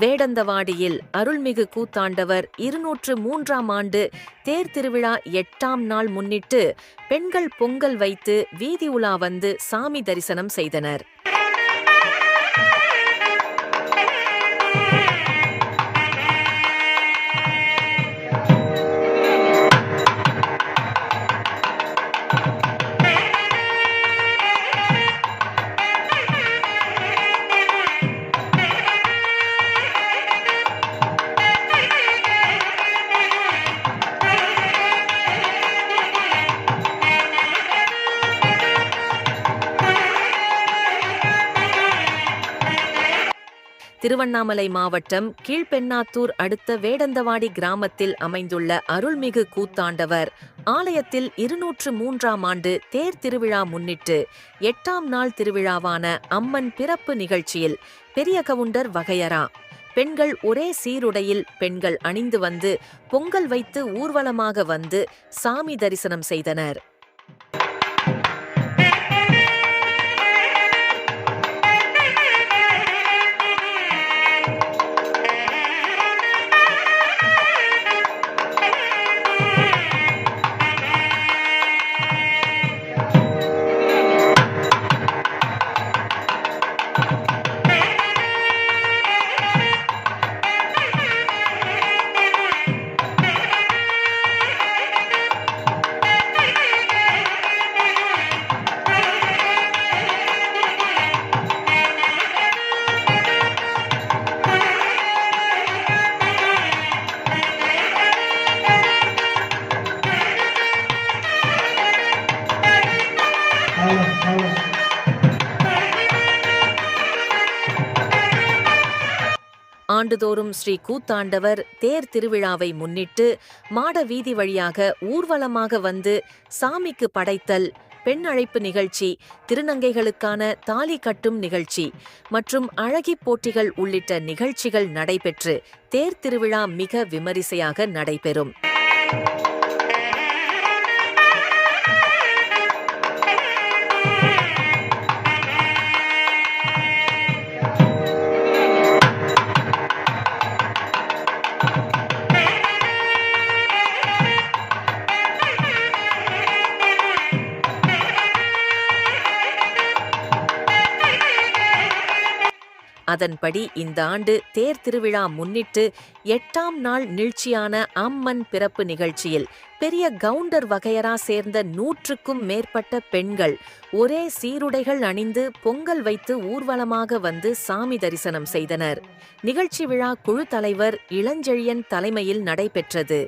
வேடந்தவாடியில் அருள்மிகு கூத்தாண்டவர் இருநூற்று மூன்றாம் ஆண்டு தேர் திருவிழா எட்டாம் நாள் முன்னிட்டு பெண்கள் பொங்கல் வைத்து வீதி உலா வந்து சாமி தரிசனம் செய்தனர். திருவண்ணாமலை மாவட்டம் கீழ்பெண்ணாத்தூர் அடுத்த வேடந்தவாடி கிராமத்தில் அமைந்துள்ள அருள்மிகு கூத்தாண்டவர். ஆலயத்தில் இருநூற்று மூன்றாம் ஆண்டு தேர் திருவிழா முன்னிட்டு எட்டாம் நாள் திருவிழாவான அம்மன் பிறப்பு நிகழ்ச்சியில் பெரிய கவுண்டர் வகையரா பெண்கள் ஒரே சீருடையில் பெண்கள் அணிந்து வந்து பொங்கல் வைத்து ஊர்வலமாக வந்து சாமி தரிசனம் செய்தனர். ஆண்டுதோறும் ஸ்ரீ கூத்தாண்டவர் தேர் திருவிழாவை முன்னிட்டு மாட வீதி வழியாக ஊர்வலமாக வந்து சாமிக்கு படைத்தல் பெண் அழைப்பு நிகழ்ச்சி திருநங்கைகளுக்கான தாலி கட்டும் நிகழ்ச்சி மற்றும் அழகி போட்டிகள் உள்ளிட்ட நிகழ்ச்சிகள் நடைபெற்று தேர் திருவிழா மிக விமரிசையாக நடைபெறும். அதன்படி இந்த ஆண்டு தேர் திருவிழா முன்னிட்டு எட்டாம் நாள் நிழ்ச்சியான அம்மன் பிறப்பு நிகழ்ச்சியில் பெரிய கவுண்டர் வகையரா சேர்ந்த நூற்றுக்கும் மேற்பட்ட பெண்கள் ஒரே சீருடைகள் அணிந்து பொங்கல் வைத்து ஊர்வலமாக வந்து சாமி தரிசனம் செய்தனர். நிகழ்ச்சி விழா குழு தலைவர் இளஞ்செழியன் தலைமையில் நடைபெற்றது.